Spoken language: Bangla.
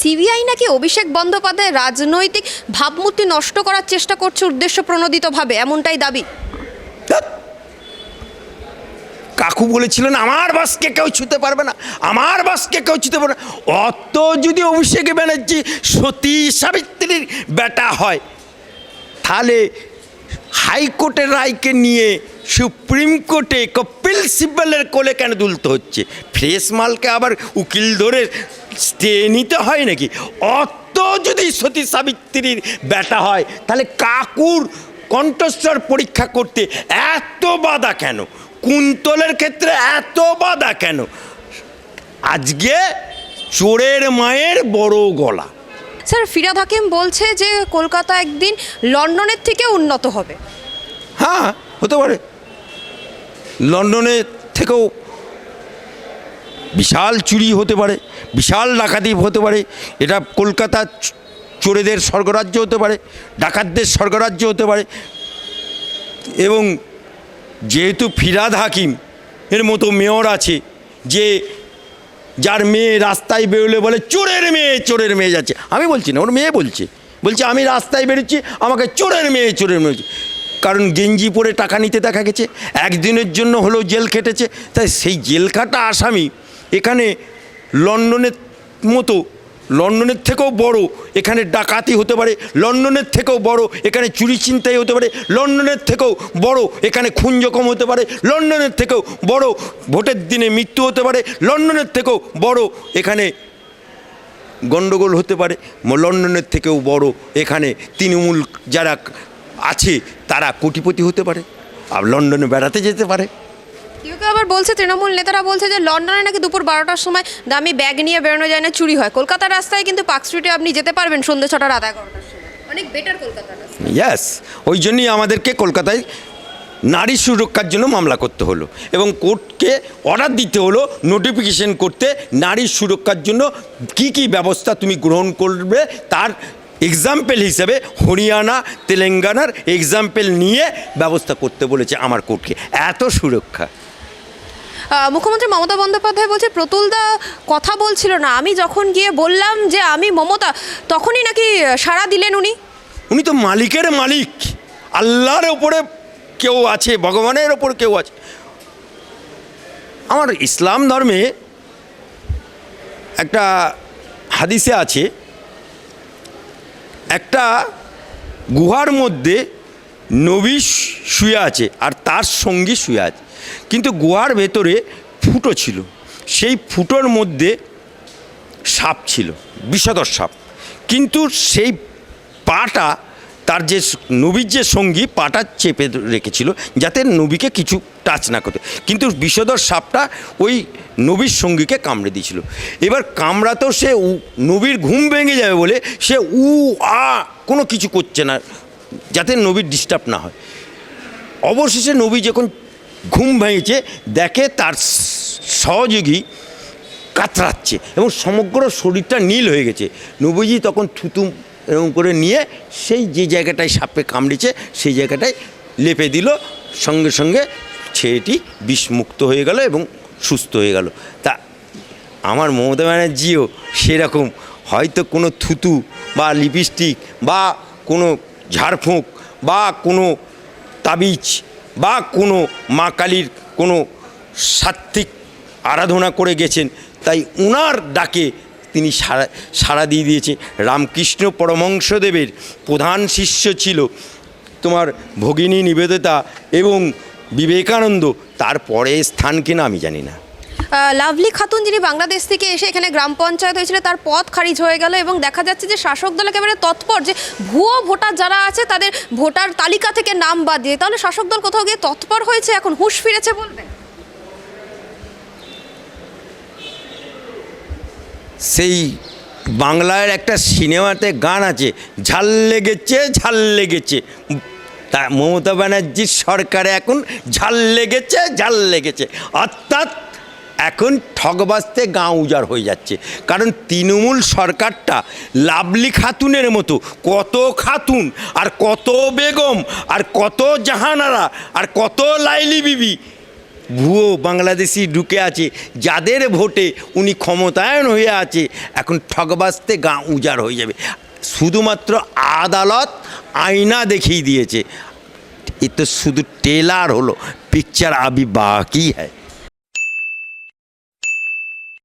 সিবিআই নাকি অভিষেক বন্দ্যোপাধ্যায় রাজনৈতিক ভাবমূর্তি নষ্ট করার চেষ্টা করছে উদ্দেশ্য প্রণোদিতভাবে এমনটাই দাবি। কাকু বলেছিলেন, আমার বাসকে কেউ ছুতে পারবে না। আমার বাসকে কেউ ছুতে পারবে না। অত যদি অভিষেক ব্যানার্জি সতী সাবিত্রীর বেটা হয়, তাহলে হাইকোর্টের রায়কে নিয়ে সুপ্রিম কোর্টে সিব্বলের কোলে কেন দুলতে হচ্ছে? ফ্রেশ মালকে আবার উকিল ধরে স্টে নিতে হয় নাকি? অত যদি সতী সাবিত্রীর বেটা হয়, তাহলে কাকুর কণ্ঠস্বর পরীক্ষা করতে এত বাধা কেন? কুন্তলের ক্ষেত্রে এত বাধা কেন? আজকে চোরের মায়ের বড় গলা। স্যার ফিরাদ হাকিম বলছে যে কলকাতা একদিন লন্ডনের থেকে উন্নত হবে। হ্যাঁ হতে পারে। লন্ডনের থেকেও বিশাল চুরি হতে পারে, বিশাল ডাকাতি হতে পারে। এটা কলকাতা চোরেদের স্বর্গরাজ্য হতে পারে, ডাকাতদের স্বর্গরাজ্য হতে পারে। এবং যেহেতু ফিরাদ হাকিম এর মতো মেয়র আছে, যে যার মেয়ে রাস্তায় বেরোলে বলে, চোরের মেয়ে চোরের মেয়ে যাচ্ছে। আমি বলছি না, ওর মেয়ে বলছে। বলছে, আমি রাস্তায় বেরোচ্ছি, আমাকে চোরের মেয়ে চোরের মেয়ে। কারণ গেঞ্জি পরে টাকা নিতে দেখা গেছে, একদিনের জন্য হলেও জেল খেটেছে, তাই সেই জেল খাটা আসামি এখানে লন্ডনের মতো, লন্ডনের থেকেও বড়, এখানে ডাকাতি হতে পারে, লন্ডনের থেকেও বড়, এখানে চুরি চিন্তাই হতে পারে, লন্ডনের থেকেও বড়, এখানে খুন জখম হতে পারে, লন্ডনের থেকেও বড়, ভোটের দিনে মৃত্যু হতে পারে, লন্ডনের থেকেও বড়, এখানে গণ্ডগোল হতে পারে। লন্ডনের থেকেও বড় এখানে তৃণমূল যারা আছে তারা কোটিপতি হতে পারে আর লন্ডনে বেড়াতে যেতে পারে। কেউ কেউ আবার বলছে তৃণমূল নেতারা বলছে যে লন্ডনে নাকি দুপুর বারোটার সময় দামি ব্যাগ নিয়ে বেরোনো যায় না চুরি হয়। কলকাতার রাস্তায় কিন্তু পার্ক স্ট্রিটে আপনি যেতে পারবেন সন্ধ্যে ছটা রাত এগারোটার সময়। অনেক বেটার কলকাতার ইয়াস ওই জন্যই আমাদেরকে কলকাতায় নারী সুরক্ষার জন্য মামলা করতে হলো এবং কোর্টকে অর্ডার দিতে হলো নোটিফিকেশন করতে নারী সুরক্ষার জন্য কি কি ব্যবস্থা তুমি গ্রহণ করবে তার এক্সাম্পল হিসেবে হরিয়ানা তেলেঙ্গানার এক্সাম্পল নিয়ে ব্যবস্থা করতে বলেছে আমার কোর্টকে। এত সুরক্ষা। মুখ্যমন্ত্রী মমতা বন্দ্যোপাধ্যায় বলছে প্রতুলদা কথা বলছিল না। আমি যখন গিয়ে বললাম যে আমি মমতা তখনই নাকি সাড়া দিলেন উনি। উনি তো মালিকের মালিক। আল্লাহর ওপরে কেউ আছে, ভগবানের ওপর কেউ আছে। আমার ইসলাম ধর্মে একটা হাদিসে আছে, একটা গুহার মধ্যে নবী শুয়ে আছে আর তার সঙ্গী শুয়ে আছে। কিন্তু গুহার ভেতরে ফুটো ছিল। সেই ফুটোর মধ্যে সাপ ছিল বিষধর সাপ। কিন্তু সেই পাটা তার যে নবীর যে সঙ্গী পাটা চেপে রেখেছিল যাতে নবীকে কিছু টাচ না করতে। কিন্তু বিষধর সাপটা ওই নবীর সঙ্গীকে কামড়ে দিয়েছিল। এবার কামড়াতেও সে নবীর ঘুম ভেঙে যাবে বলে সে উ, আ কোনো কিছু করছে না, যাতে নবীর ডিস্টার্ব না হয়। অবশেষে নবী যখন ঘুম ভেঙেছে, দেখে তার সহযোগী কাতরাচ্ছে এবং সমগ্র শরীরটা নীল হয়ে গেছে। নবীজি তখন থুতু এরকম করে নিয়ে সেই যে জায়গাটায় সাপে কামড়েছে, সেই জায়গাটায় লেপে দিল। সঙ্গে সঙ্গে ছেলেটি বিষমুক্ত হয়ে গেল এবং সুস্থ হয়ে গেল। তা আমার মমতা ব্যানার্জিও সেরকম। হয়তো কোনো থুতু বা লিপস্টিক বা কোনো ঝাড়ফুঁক বা কোনো তাবিজ বা কোনো মা কালীর কোনো সাত্ত্বিক আরাধনা করে গেছেন। তাই উনার ডাকে তিনি সাড়া সাড়া দিয়ে দিয়েছে। রামকৃষ্ণ পরমংসদেবের প্রধান শিষ্য ছিল তোমার ভগিনী নিবেদিতা এবং বিবেকানন্দ। তারপরে স্থান কিনা আমি জানি না। লাভলি খাতুন যিনি বাংলাদেশ থেকে এসে এখানে গ্রাম পঞ্চায়েত হয়েছিল, তার পথ খারিজ হয়ে গেল এবং দেখা যাচ্ছে যে শাসক দল একেবারে তৎপর যে ভুয়ো ভোটার যারা আছে, তাদের ভোটার তালিকা থেকে নাম বাদ দিয়ে। তাহলে শাসক দল কোথাও গিয়ে তৎপর হয়েছে, এখন হুঁশ ফিরেছে বলবেন সেই বাংলার একটা সিনেমাতে গান আছে, ঝাল লেগেছে ঝাল লেগেছে। তা মমতা ব্যানার্জির সরকারে এখন ঝাল লেগেছে ঝাল লেগেছে। অর্থাৎ এখন ঠগবাজতে গাঁ উজাড় হয়ে যাচ্ছে। কারণ তৃণমূল সরকারটা লাভলি খাতুনের মতো, কত খাতুন আর কত বেগম আর কত জাহানারা আর কত লাইলি বিবি ভুয়ো বাংলাদেশি ঢুকে আছে, যাদের ভোটে উনি ক্ষমতায়ন হয়ে আছে, এখন ঠকবাসতে গা উজাড় হয়ে যাবে। শুধুমাত্র আদালত আয়না দেখিয়ে দিয়েছে। এ তো শুধু টেলার হলো পিকচার আবি বাকি হ্যায়।